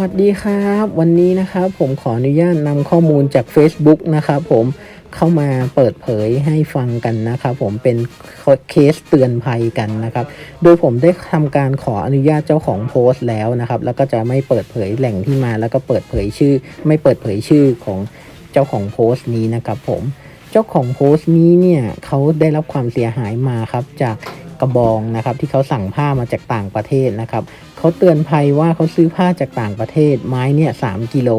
วัสดีครับ วันนี้นะครับผมขออนุญาตนำข้อมูลจาก Facebook นะครับผมเข้ามาเปิดเผยให้ฟังกันนะครับผมเป็นเคสเตือนภัยกันนะครับ โดยผมได้ทำการขออนุญาตเจ้าของโพสต์แล้วนะครับ แล้วก็จะไม่เปิดเผยแหล่งที่มา แล้วก็เปิดเผยชื่อ ไม่เปิดเผยชื่อของเจ้าของโพสต์นี้นะครับผมเจ้าของโพสต์นี้เนี่ยเขาได้รับความเสียหายมาครับจากกระบองนะครับที่เขาสั่งผ้ามาจากต่างประเทศนะครับ เขาเตือนภัยว่าเขาซื้อผ้าจากต่างประเทศ ไม้เนี่ยสกิโล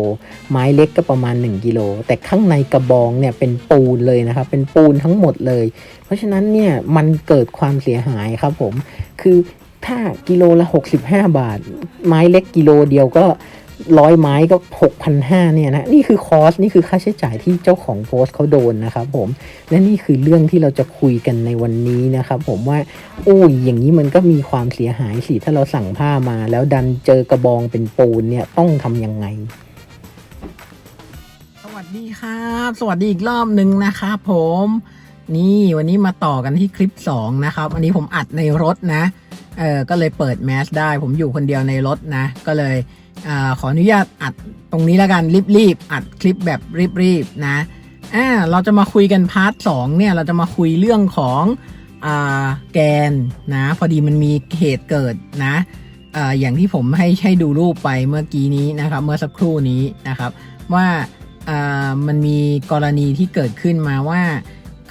ไม้เล็กก็ประมาณ 1 กิโล แต่ข้างในกระบองเนี่ยเป็นปูนเลยนะครับ เป็นปูนทั้งหมดเลย เพราะฉะนั้นเนี่ยมันเกิดความเสียหายครับผม คือถ้ากิโลละ 65 บาท ไม้เล็กกิโลเดียวก็ ร้อยไม้ก็ 6,500เนี่ยนะนี่คือคอสนี่คือค่าใช้จ่ายที่เจ้าของโพสต์เขาโดนนะครับผมและนี่คือเรื่องที่เราจะคุยกันในวันนี้นะครับผมว่าโอ้ยอย่างนี้มันก็มีความเสียหายสิถ้าเราสั่งผ้ามาแล้วดันเจอกระบองเป็นปูนเนี่ยต้องทำยังไงสวัสดีครับ สวัสดีอีกรอบหนึ่งนะครับผม นี่วันนี้มาต่อกันที่คลิป 2 นะครับ อันนี้ผมอัดในรถนะ เออก็เลยเปิดแมสได้ ผมอยู่คนเดียวในรถนะ ก็เลย อขออนุญาตอัดตรงนี้แล้วกันรีบๆอัดคลิปแบบรีบๆนะอ่าเราจะมาคุยกันพาร์ทสองเนี่ยเราจะมาคุยเรื่องของอ่าแกนนะพอดีมันมีเหตุเกิดนะอ่าอย่างที่ผมให้ให้ดูรูปไปเมื่อกี้นี้นะครับ เมื่อสักครู่นี้นะครับ ว่าอ่ามันมีกรณีที่เกิดขึ้นมาว่า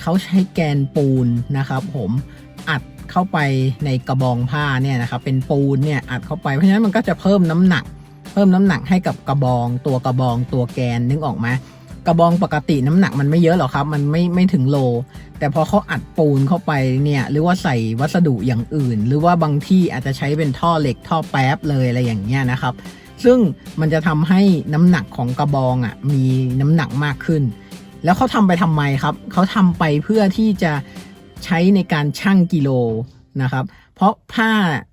เขาใช้แกนปูนนะครับผมอัดเข้าไปในกระบองผ้าเนี่ยนะครับเป็นปูนเนี่ยอัดเข้าไปเพราะฉะนั้นมันก็จะเพิ่มน้ำหนัก เพิ่มน้ำหนักให้กับกระบอง ตัวกระบองตัวแกนนึกออกไหมกระบองปกติน้ำหนักมันไม่เยอะหรอกครับ มันไม่ไม่ถึงโล แต่พอเขาอัดปูนเข้าไปเนี่ยหรือว่าใส่วัสดุอย่างอื่น หรือว่าบางที่อาจจะใช้เป็นท่อเหล็กท่อแป๊บเลยอะไรอย่างเงี้ยนะครับ ซึ่งมันจะทำให้น้ำหนักของกระบองอะมีน้ำหนักมากขึ้น แล้วเขาทำไปทำไมครับเขาทำไปเพื่อที่จะใช้ในการชั่งกิโล นะครับ เพราะผ้า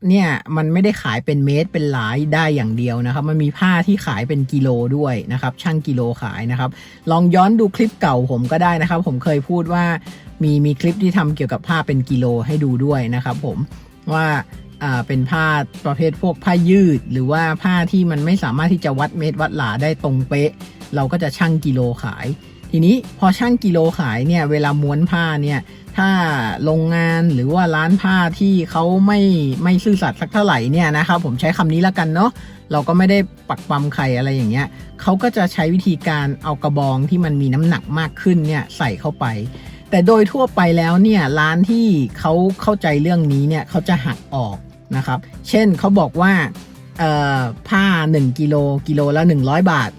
เนี่ยมันไม่ได้ขายเป็นเมตรเป็นหลายได้อย่างเดียวนะครับ มันมีผ้าที่ขายเป็นกิโลด้วยนะครับ ช่างกิโลขายนะครับ ลองย้อนดูคลิปเก่าผมก็ได้นะครับ ผมเคยพูดว่ามีมีคลิปที่ทำเกี่ยวกับผ้าเป็นกิโลให้ดูด้วยนะครับ ผมว่าอ่าเป็นผ้าประเภทพวกผ้ายืด หรือว่าผ้าที่มันไม่สามารถที่จะวัดเมตรวัดหลาได้ตรงเป๊ะ เราก็จะชั่งกิโลขาย ทีนี้พอชั่งกิโลขายเนี่ยเวลาม้วนผ้าเนี่ยถ้าโรงงานหรือว่าร้านผ้าที่เขาไม่ไม่ซื่อสัตย์สักเท่าไหร่เนี่ยนะครับผมใช้คำนี้แล้วกันเนาะเราก็ไม่ได้ปักปั๊มใครอะไรอย่างเงี้ยเขาก็จะใช้วิธีการเอากระบองที่มันมีน้ำหนักมากขึ้นเนี่ยใส่เข้าไป แต่โดยทั่วไปแล้วเนี่ยร้านที่เขาเข้าใจเรื่องนี้เนี่ยเขาจะหักออกนะครับ เช่นเขาบอกว่าผ้า 1กิโลกิโลละ100 บาท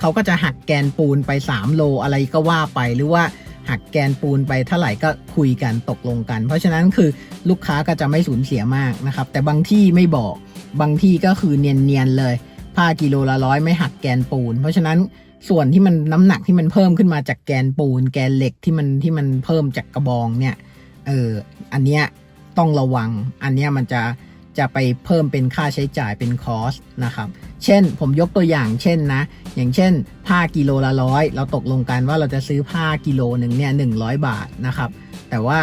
เขาก็จะหักแกนปูนไป 3 โลอะไรก็ว่าไปหรือว่าหักแกนปูนไปเท่าไหร่ก็คุยกันตกลงกัน เพราะฉะนั้นคือลูกค้าก็จะไม่สูญเสียมากนะครับ แต่บางที่ไม่บอกบางที่ก็คือเนียนๆเลย ผ้ากิโลละร้อยไม่หักแกนปูน เพราะฉะนั้นส่วนที่มันน้ำหนักที่มันเพิ่มขึ้นมาจากแกนปูน แกนเหล็กที่มันที่มันเพิ่มจากกระบองเนี่ยเอออันเนี้ยต้องระวังอันเนี้ยมันจะ จะไปเพิ่มเป็นค่าใช้จ่ายเป็นคอสนะครับ เช่นผมยกตัวอย่างเช่นนะ อย่างเช่น ผ้ากิโลละร้อยเราตกลงกันว่าเราจะซื้อผ้ากิโลหนึ่งเนี่ยหนึ่งร้อยบาทนะครับ แต่ว่า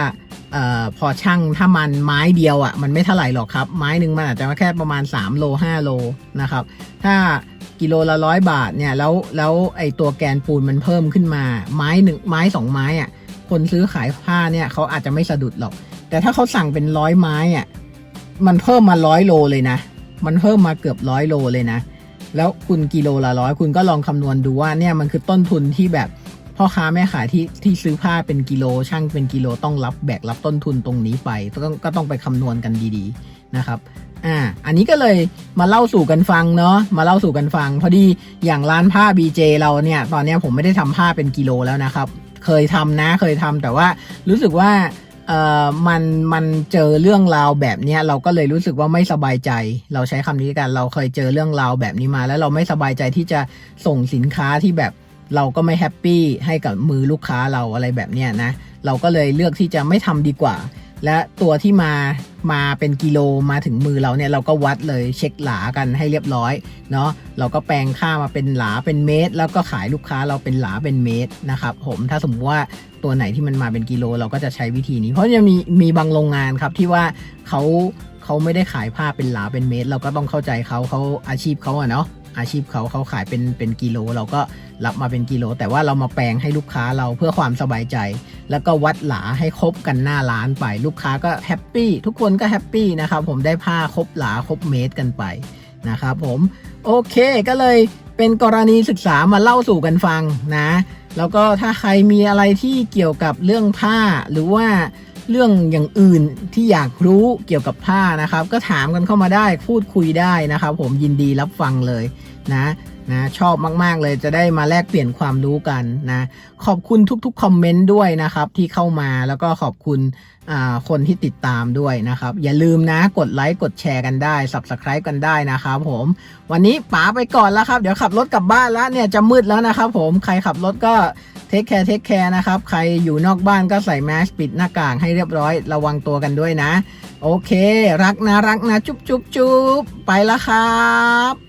ออพอช่างถ้ามันไม้เดียวอะ่ะมันไม่เท่าไหร่หรอกครับ ไม้หนึ่งมันอาจจะแค่ประมาณ 3 โล 5 โลนะครับ ถ้ากิโลละร้อยบาทเนี่ยแล้วแล้วไอตัวแกนปูนมันเพิ่มขึ้นมา ไม้หนึ่งไม้สองไม้อะ่ะคนซื้อขายผ้าเนี่ยเขาอาจจะไม่สะดุดหรอก แต่ถ้าเขาสั่งเป็นร้อยไม้อะ่ะ มันเพิ่มมาร้อยโลเลยนะ มันเพิ่มมาเกือบร้อยโลเลยนะ แล้วคุณกิโลละร้อยคุณก็ลองคำนวณดูว่าเนี่ยมันคือต้นทุนที่แบบพ่อค้าแม่ขายที่ที่ซื้อผ้าเป็นกิโลช่างเป็นกิโลต้องรับแบกรับต้นทุนตรงนี้ไปก็ต้องก็ต้องไปคำนวณกันดีๆนะครับอ่าอันนี้ก็เลยมาเล่าสู่กันฟังเนาะมาเล่าสู่กันฟัง พอดีอย่างร้านผ้า BJ เราเนี่ยตอนเนี้ยผมไม่ได้ทำผ้าเป็นกิโลแล้วนะครับ เคยทำนะเคยทำแต่ว่ารู้สึกว่า เอ่อมันมันเจอเรื่องราวแบบเนี้ยเราก็เลยรู้สึกว่าไม่สบายใจ เราใช้คำนี้กันเราเคยเจอเรื่องราวแบบนี้มา แล้วเราไม่สบายใจที่จะส่งสินค้าที่แบบเราก็ไม่แฮปปี้ให้กับมือลูกค้าเราอะไรแบบเนี้ยนะเราก็เลยเลือกที่จะไม่ทำดีกว่า และตัวที่มามาเป็นกิโลมาถึงมือเราเนี่ยเราก็วัดเลยเช็คหลากันให้เรียบร้อยเนาะเราก็แปลงค่ามาเป็นหลาเป็นเมตร แล้วก็ขายลูกค้าเราเป็นหลาเป็นเมตรนะครับผมถ้าสมมติว่าตัวไหนที่มันมาเป็นกิโลเราก็จะใช้วิธีนี้ เพราะจะมีมีบางโรงงานครับที่ว่าเขาเขาไม่ได้ขายผ้าเป็นหลาเป็นเมตร เราก็ต้องเข้าใจเขาเขาอาชีพเขาอะเนาะ อาชีพเขาเขาขายเป็นเป็นกิโล เราก็รับมาเป็นกิโล แต่ว่าเรามาแปลงให้ลูกค้าเราเพื่อความสบายใจ แล้วก็วัดหลาให้ครบกันหน้าร้านไป ลูกค้าก็แฮปปี้ทุกคนก็แฮปปี้นะครับผมได้ผ้าครบหลาครบเมตรกันไปนะครับผมโอเคก็เลยเป็นกรณีศึกษามาเล่าสู่กันฟังนะ แล้วก็ถ้าใครมีอะไรที่เกี่ยวกับเรื่องผ้าหรือว่า เรื่องอย่างอื่นที่อยากรู้เกี่ยวกับผ้านะครับ ก็ถามกันเข้ามาได้พูดคุยได้นะครับ ผมยินดีรับฟังเลยนะนะชอบมาก ๆ เลยจะได้มาแลกเปลี่ยนความรู้กันนะขอบคุณทุกๆคอมเมนต์ด้วยนะครับที่เข้ามาแล้วก็ขอบคุณอ่าคนที่ติดตามด้วยนะครับ อย่าลืมนะกดไลค์กดแชร์กันได้ subscribe กันได้นะครับผม วันนี้ป๋าไปก่อนแล้วครับ เดี๋ยวขับรถกลับบ้านแล้วเนี่ยจะมืดแล้วนะครับผมใครขับรถก็ เทคแคร์เทคแคร์นะครับ ใครอยู่นอกบ้านก็ใส่แมสปิดหน้ากากให้เรียบร้อย ระวังตัวกันด้วยนะ โอเค รักนะรักนะ จุ๊บจุ๊บจุ๊บไปละครับ